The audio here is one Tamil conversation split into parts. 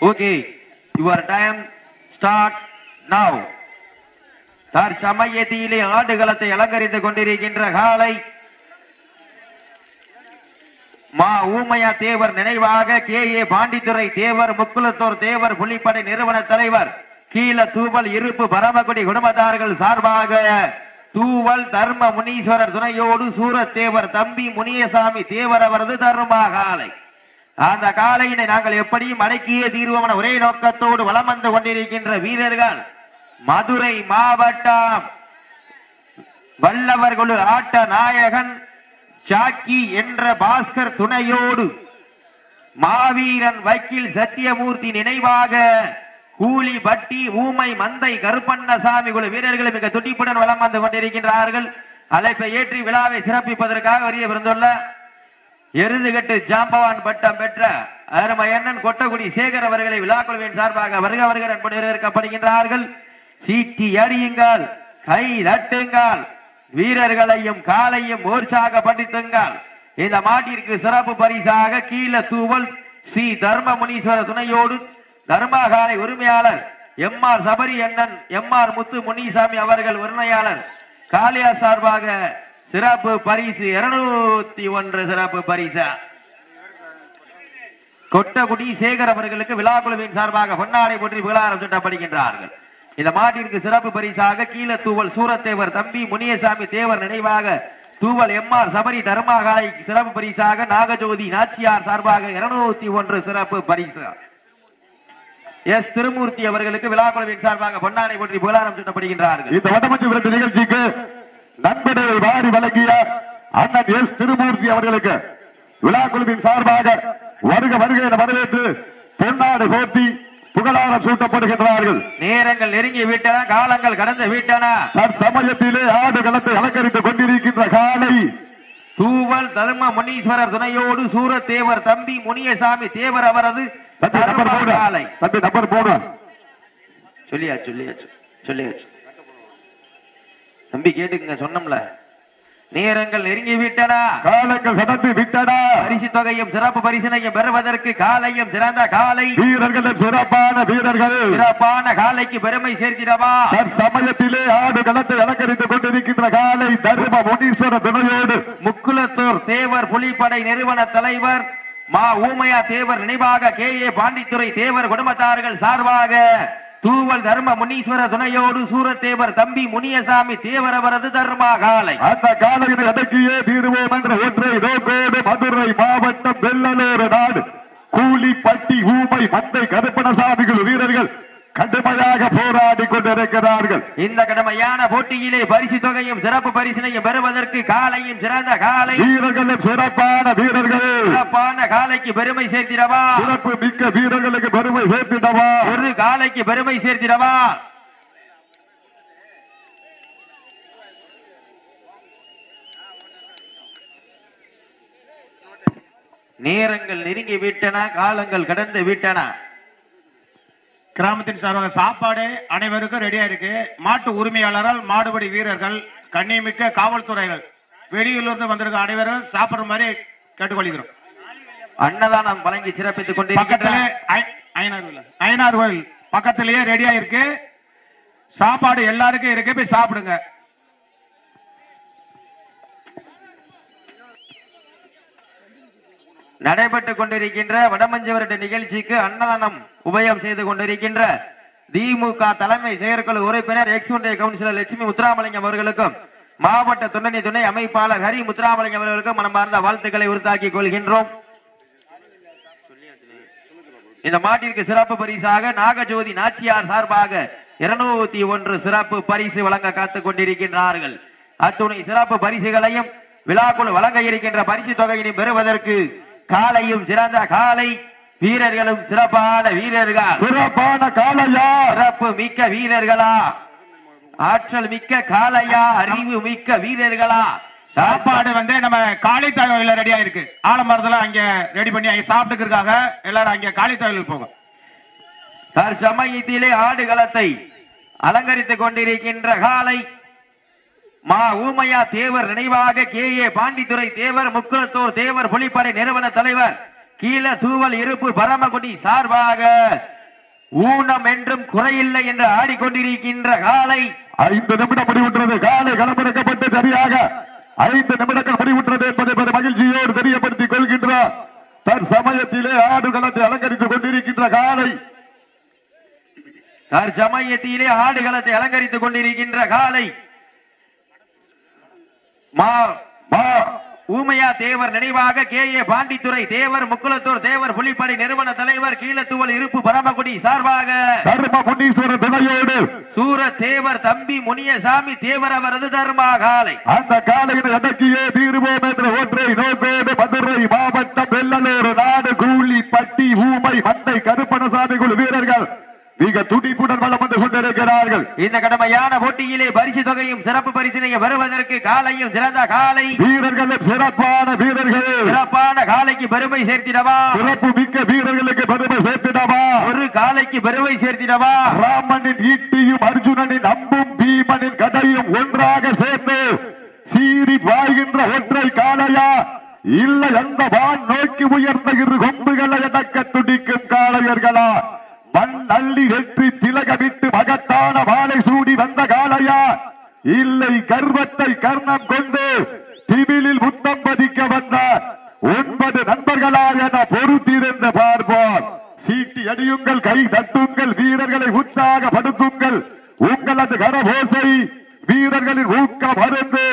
Okay your time start now தற்சமயத்திலே ஆடுகளத்தை அலங்கரித்துக் கொண்டிருக்கின்ற காலை மா ஊமையா தேவர் நினைவாக கே. ஏ. பாண்டித்துறை தேவர் முக்குலத்தோர் தேவர் புலிப்படை நிறுவன தலைவர் கீழ தூவல் இருப்பு பரமக்குடி குடும்பத்தார்கள் சார்பாக தூவல் தர்ம முனீஸ்வரர் துணையோடு சூரத் தேவர் தம்பி முனியசாமி தேவர் அவரது தர்மா காலை. அந்த காலையினை நாங்கள் எப்படியும் அடக்கியே தீர்வோம் என ஒரே நோக்கத்தோடு வலம் வந்து கொண்டிருக்கின்ற வீரர்கள். மதுரை மாவட்டம். வல்லவர்களு ஆட்ட நாயகன் சாக்கி என்ற பாஸ்கர் துணையோடு மாவீரன் வக்கீல் சத்தியமூர்த்தி நினைவாக கூலி பட்டி ஊமை மந்தை கருப்பண்ணசாமி குழு வீரர்கள் மிக துடிப்புடன் வளம் வந்து கொண்டிருக்கின்றார்கள். அழைப்பை ஏற்றி விழாவை சிறப்பிப்பதற்காக வரிய விருந்துள்ள எருதுகட்டு ஜாம்பவான் பட்டம் பெற்ற அருமையண்ணன் கொட்டகுடி சேகர் அவர்களை விழாக்குழுவின் சார்பாக வருக வருகிற அன்பு நிறைவேற்கப்படுகின்றார்கள் சீட்டி அடியுங்கள் கை தட்டுங்கள் வீரர்களையும் காலையும் உற்சாகப்படுத்துங்கள் இந்த மாட்டிற்கு சிறப்பு பரிசாக கீழ தூவல் ஸ்ரீ தர்ம முனீஸ்வர துணையோடு தர்மகாலை உரிமையாளர் எம் ஆர் சபரி அண்ணன் எம் ஆர் முத்து முனிசாமி அவர்கள் உரிமையாளர் காளியா சார்பாக சிறப்பு பரிசு இருநூத்தி ஒன்று சிறப்பு பரிசு. கொட்டகுடி சேகர் அவர்களுக்கு விழாக்குழுவின் சார்பாக பொன்னாடை போற்றி புகழாரம் சுட்டப்படுகின்றார்கள். இந்த மாட்டிற்கு சிறப்பு பரிசாக கீழ தூவல் சூரத்தேவர் தம்பி முனியசாமி தேவர் நினைவாக தூவல் எம் ஆர் சபரி தர்மகாலை சிறப்பு பரிசாக நாகஜோதி நாச்சியார் சார்பாக இருநூத்தி ஒன்று சிறப்பு பரிசு. எஸ் திருமூர்த்தி அவர்களுக்கு விழாக்குழுவின் சார்பாக பொன்னாடை போற்றி புகழாரம் சுட்டப்படுகின்றார்கள். இந்த வடமஞ்சு விருது நிகழ்ச்சிக்கு நண்பனை வாரி வழங்கிய அண்ணன் எஸ் திருமூர்த்தி அவர்களுக்கு விழா குழுவின் சார்பாக வருக வருக என வரவேற்று பொன்னாடு போட்டி புகழாரம் சூட்டப்படுகின்றார்கள். நேரங்கள் நெருங்கி விட்டன காலங்கள் கடந்து விட்டன. தற்சமயத்திலே ஆடு களத்தை அலங்கரித்துக் கொண்டிருக்கின்ற காலை. தூவல் தர்ம முனீஸ்வரர் துணையோடு சூரத்தேவர் தம்பி முனியசாமி தேவர் அவரது தம்பி நம்பர் மூணு சொல்லியாச்சு சொல்லியாச்சு சொல்லியாச்சு. தம்பி கேட்டுக்குங்க சொன்னோம்ல. நேரங்கள் நெருங்கி விட்டன காலங்கள் கடந்து விட்டன பரிசு தொகையும் சிறப்பு பரிசினையும் பெறுவதற்கு காலையும் சிறந்த காலை. வீரர்களும் சிறப்பான வீரர்கள். சிறப்பான காலைக்கு பெருமை சேர்த்திடவா தற்சமயத்திலே ஆடு களத்தை அலங்கரித்துக் கொண்டிருக்கின்ற காலை தர்ம முனீஸ்வர துணையோடு. முக்குலத்தூர் தேவர் புலிப்படை நிறுவன தலைவர் மா ஊமையா தேவர் நினைவாக கே ஏ பாண்டித்துறை தேவர் குடும்பத்தார்கள் சார்பாக தூவல் தர்ம முனீஸ்வர துணையோடு சூரத்தேவர் தம்பி முனியசாமி தேவரவரது தர்மா காலை. அந்த காலையில் அடக்கியே தீர்வோம் என்ற ஒன்றை நோக்கோடு மதுரை மாவட்டம் வெள்ளலூர் நாடு. கூலி பட்டி ஊமை மத்தை கருப்பணசாமிகள் வீரர்கள் கொண்டிருக்கிறார்கள் இந்த கடுமையான போட்டியிலே பரிசு தொகையும் சிறப்பு பரிசினையும் பெறுவதற்கு காலையும் சிறந்த காலை வீரர்களும் சிறப்பான வீரர்கள். சிறப்பான காலைக்கு பெருமை சேர்த்திடவா? சிறப்பு மிக்க வீரர்களுக்கு பெருமை சேர்த்திடவா? ஒரு காலைக்கு பெருமை சேர்த்திடவா? நேரங்கள் நெருங்கி விட்டன காலங்கள் கடந்து விட்டன. கிராமத்தின் சார்பாக சாப்பாடு அனைவருக்கும் ரெடியா இருக்கு. மாட்டு உரிமையாளர்கள் மாடுபடி வீரர்கள் கண்ணியமிக்க காவல்துறைகள் வெளியூர்ல வந்திருக்க அனைவரும் சாப்பிடுற மாதிரி கேட்டுக்கொள்கிறோம். அன்னதானம் வழங்கி சிறப்பித்துக் பக்கத்திலே ஐயனார் கோயில். ஐயனார் கோயில் பக்கத்திலேயே ரெடியா இருக்கு. சாப்பாடு எல்லாருக்கும் இருக்கு போய் சாப்பிடுங்க. நடைபெற்றுக் கொண்டிருக்கின்ற வடமஞ்சவரட்டு நிகழ்ச்சிக்கு அன்னதானம் உபயம் செய்து கொண்டிருக்கின்ற திமுக தலைமை செயற்குழு உறுப்பினர் எக்ஸ் ஒன்றிய கவுன்சிலர் லட்சுமி முத்துராமலிங்கம் அவர்களுக்கும் மாவட்ட துணை துணை அமைப்பாளர் ஹரி முத்துராமலிங்கம் அவர்களுக்கும் மனமார்ந்த வாழ்த்துக்களை உறுத்தாக்கிக் கொள்கின்றோம். இந்த மாட்டிற்கு சிறப்பு பரிசாக நாகஜோதி நாச்சியார் சார்பாக இருநூத்தி ஒன்று சிறப்பு பரிசு வழங்க காத்துக் கொண்டிருக்கின்றார்கள். அத்துணை சிறப்பு பரிசுகளையும் விழாக்குழு வழங்க இருக்கின்ற பரிசு தொகையினை பெறுவதற்கு காலையும் சிறந்த காலை வீரர்களும் சிறப்பான வீரர்கள். சிறப்பான காலையா? சிறப்பு மிக்க வீரர்களா? ஆற்றல் மிக்க காளையா அறிவு மிக்க வீரர்களா? சாப்பாடு வந்து நம்ம காளி கோயில ரெடியா இருக்கு ஆலமரத்துல அங்க ரெடி பண்ணி அங்க சாப்பிட்டுக்கிறதுக்காக எல்லாரும் அங்க காளி கோயிலுக்கு போங்க. தற்சமயத்திலே ஆடுகளத்தை அலங்கரித்துக் கொண்டிருக்கின்ற காலை மா ஊமையா தேவர் நினைவாக கே ஏ பாண்டித்துறை தேவர் முக்குளத்தூர் தேவர் புலிப்படை நிறுவன தலைவர். கீழ தூவல் இருப்பு பரமக்குடி சார்பாக ஊனம் என்றும் குறையில்லை என்று ஆடிக்கொண்டிருக்கின்ற காலை ஐந்து நிமிடம் முடிவுற்றது. காலை களமிறக்கப்பட்டு சரியாக ஐந்து நிமிடங்கள் முடிவுற்றது என்பதை பெரும் மகிழ்ச்சியோடு தெரியப்படுத்திக் கொள்கின்றார். தற்சமயத்திலே ஆடுகளத்தை அலங்கரித்துக் கொண்டிருக்கின்ற காலை தற்சமயத்திலே ஆடுகளத்தை அலங்கரித்துக் கொண்டிருக்கின்ற காலை மா மா ஊமையா தேவர் நினைவாக கே. ஏ. பாண்டித்துறை தேவர் முக்குளத்தூர் தேவர் புலிப்படை நிறுவன தலைவர் கீழத்துவல் இருப்பு பரமக்குடி சார்பாக. சூர தேவர் தம்பி முனியசாமி தேவர் அவரது தர்மா காலை. அந்த காலையில் அடக்கியே தீருவோம் என்ற ஒன்றை நோக்கோடு மதுரை மாவட்டம் வெள்ளலூர் நாடு கூலி பட்டி ஊமை மந்தை கருப்பணசாமி குழு வீரர்கள் மிக துடிப்புடன் வளம் வந்து கொண்டிருக்கிறார்கள் இந்த கடமையான போட்டியிலே பரிசு தொகையும் சிறப்பு பரிசினையும் வருவதற்கு காலையும் சிறந்த காலை. வீரர்களும் சிறப்பான வீரர்கள். சிறப்பான காலைக்கு பெருமை சேர்த்திடவா? சிறப்பு மிக்க வீரர்களுக்கு பெருமை சேர்த்திடவா? ஒரு காலைக்கு பெருமை சேர்த்திடவா? ராமனின் ஈட்டியும் அர்ஜுனனின் அம்பும் பீமனின் கதையும் ஒன்றாக சேர்ந்து சீறி வாய்கின்ற ஒற்றை காளையா? இல்லை அந்த வான் நோக்கி உயர்ந்த இரு கொம்புகளை அடக்க துடிக்கும் காளையர்களா? மண் அள்ளி வெற்றி திலகமிட்டு மகத்தான வாழை சூடி வந்த காலையா இல்லை கர்வத்தை கர்ணம் கொண்டு திமிழில் முத்தம் பதிக்க வந்த ஒன்பது நண்பர்களா என பொறுத்திருந்து பார்ப்போம். சீட்டி அடியுங்கள் கை தட்டுங்கள் வீரர்களை உற்சாகப்படுத்துங்கள். உங்களது கரபோசை வீரர்களின் ஊக்கம் அருந்து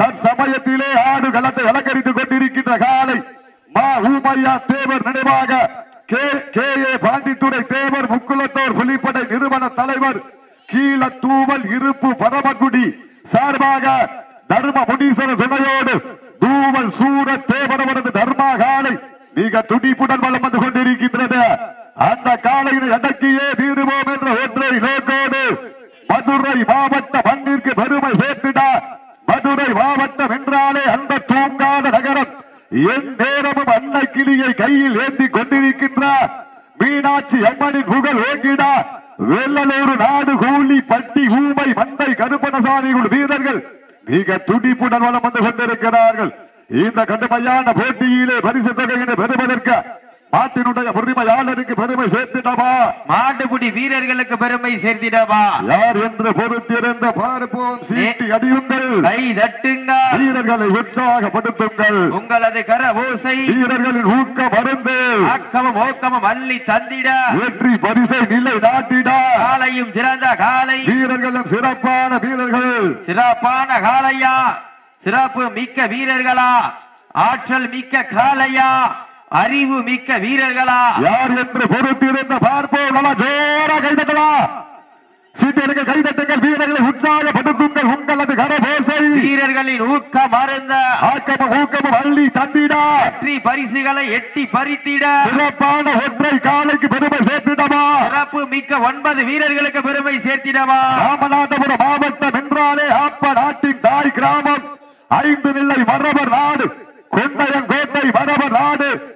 தற்சமயத்திலே ஆடு களத்தை அலங்கரித்துக் கொண்டிருக்கின்ற காலை மா ஊமையா தேவர் நினைவாக K K A Pandithurai Thevar Mukkulathor Pulippadai நிறுவன தலைவர் கீழ தூவல் இருப்பு பரமக்குடி சார்பாக தர்ம முனீஸ்வரர் துணையோடு தூவல் சூர தேவரவரது தர்மா காலை மிக துடிப்புடன் வளம் வந்து கொண்டிருக்கின்றது. அந்த காலையினை அடக்கியே தீருவோம் என்ற ஒன்றை நோக்கோடு மதுரை மாவட்ட மண்ணிற்கு பெருமை சேர்த்திட மதுரை மாவட்டம் என்றாலே அந்த தூங்காத நகரம் என் நேரமும் அன்னை கிளியை கையில் ஏந்தி கொண்டிருக்கின்ற மீனாட்சி அம்மனின் புகழ் ஓங்கிட வெள்ளலூர் நாடு கூலி பட்டி ஊமை மந்தை கருப்பணசாமி குழு வீரர்கள் மிக துடிப்புடன் வளம் வந்து கொண்டிருக்கிறார்கள். இந்த கடுமையான போட்டியிலே பரிசு தொகையினை பெறுவதற்கு நாட்டினுடைய உரிமையாளருக்கு பெருமை சேர்த்திடவா? மாட்டுக்குடி வீரர்களுக்கு பெருமை சேர்த்திடவா? யார் என்று பொறுத்திருந்த பார்ப்போம் சீட்டி அடியுங்கள். கை தட்டுங்க வீரர்களை உற்சாகப்படுத்துங்கள். உங்களது கர ஓசை வீரர்களின் ஊக்கம் அருந்து. ஆக்கமும் ஓக்கமும் அள்ளி தந்திட. வெற்றி பரிசை நிலை நாட்டிட. காலையும் சிறந்த காலை. வீரர்களும் சிறப்பான வீரர்கள். சிறப்பான காளையா சிறப்பு மிக்க வீரர்களா? ஆற்றல் மிக்க காளையா அறிவு மிக்க வீரர்களா? யார் என்று பொறுத்திருந்த பார்ப்போம். ஜோரா கைதட்டலா சீட்டிற்கு கைதட்டுங்கள் வீரர்களை உற்சாகப்படுத்துங்கள். உங்களது கரபோசை வீரர்களின் ஊக்கம் அருந்த. ஆக்கமும் ஊக்கமும் அள்ளி தந்திட. வெற்றி பரிசுகளை எட்டி பறித்திட. சிறப்பான ஒற்றை காலைக்கு பெருமை சேர்த்திடவா. சிறப்பு மிக்க ஒன்பது வீரர்களுக்கு பெருமை சேர்த்திடவா. ராமநாதபுரம் மாவட்டம் என்றாலே ஆப்ப நாட்டின் தாய் கிராமம். ஐந்து நிலை மரபர் நாடு. கொண்டையன் கோட்டை மரபர் நாடு.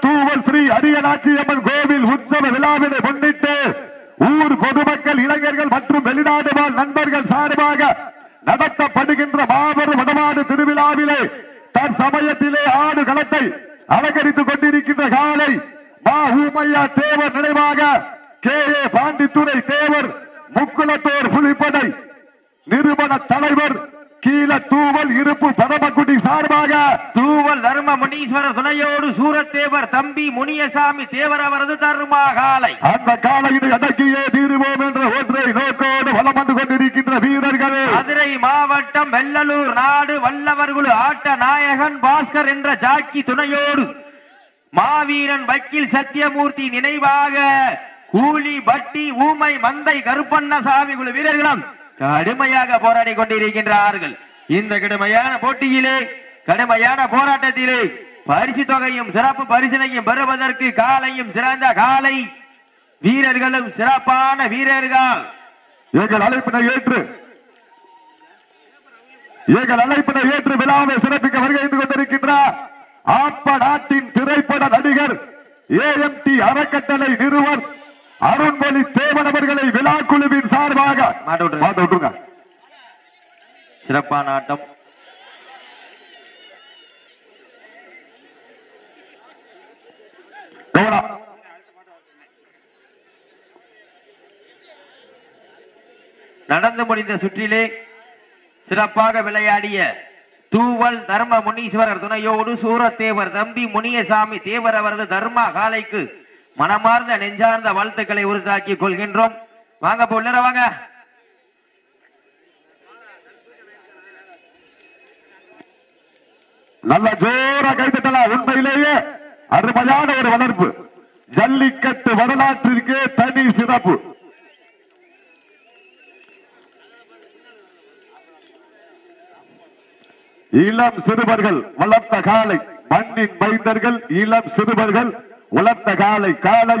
தூவல் ஸ்ரீ அரியநாச்சியம்மன் கோவில் உற்சவ விழாவினை முன்னிட்டு ஊர் பொதுமக்கள் இளைஞர்கள் மற்றும் வெளிநாடு வாழ் நண்பர்கள் சார்பாக நடத்தப்படுகின்ற மாபெரும் வடமாடு திருவிழாவிலே தற்சமயத்திலே ஆடு களத்தை அலங்கரித்துக் கொண்டிருக்கின்ற காலை மா ஊமையா தேவர் நினைவாக கே. ஏ. பாண்டித்துறை தேவர் முக்குளத்தோர் புலிப்படை நிறுவன தலைவர் கீழ தூவல் இருப்பு பரமக்குடி சார்பாக. தூவல் தர்ம முனீஸ்வரர் துணையோடு சூரத்தேவர் தம்பி முனியசாமி தேவர் அவரது தர்மா காலை அந்த காலையினை அடக்கியே தீருவோம் என்ற ஒன்றை நோக்கோடு வலம் வந்து கொண்டிருக்கின்ற வீரர்கள். மதுரை மாவட்டம் வெள்ளலூர் நாடு வல்லவர்குழு ஆட்ட நாயகன் பாஸ்கர் என்ற ஜாக்கி துணையோடு. மாவீரன் வக்கீல் சத்தியமூர்த்தி நினைவாக. கூலி பட்டி ஊமை மந்தை கருப்பண்ணசாமி குழு வீரர்களும் கடுமையாக போராடி கொண்டிருக்கின்றார்கள். இந்த கடுமையான போட்டியிலே கடுமையான போராட்டத்திலே பரிசு தொகையும் சிறப்பு பரிசினையும் பெறுவதற்கு காலையும் சிறந்த காலை. வீரர்களும் சிறப்பான வீரர்கள். எங்கள் அழைப்பினை ஏற்று எங்கள் அழைப்பினை ஏற்று விழாவை சிறப்பிக்க வருகை கொண்டிருக்கின்றார் ஆப்ப நாட்டின் திரைப்பட நடிகர் ஏஎம்டி அறக்கட்டளை நிறுவர் அருண்மொழி தேவன் அவர்களை விழா குழுவின் சார்பாக விட்டுருங்க. சிறப்பான ஆட்டம். நடந்து முடிந்த சுற்றிலே சிறப்பாக விளையாடிய தூவல் தர்ம முனீஸ்வரர் துணையோடு சூரத்தேவர் தம்பி முனியசாமி தேவர் அவரது தர்மா காலைக்கு மனமார்ந்த நெஞ்சார்ந்த வாழ்த்துக்களை உறுதாக்கி கொள்கின்றோம். வாங்க இப்ப உள்ளர வாங்க. நல்ல ஜோரா கைத்தட்டலாம் உண்மையிலேயே அருமையான ஒரு வளர்ப்பு. ஜல்லிக்கட்டு வரலாற்றிற்கு தனி சிறப்பு. இளம் சிறுவர்கள் வளர்த்த காலை மண்ணின் மைந்தர்கள் இளம் சிறுவர்கள் உலத்த காலை காலை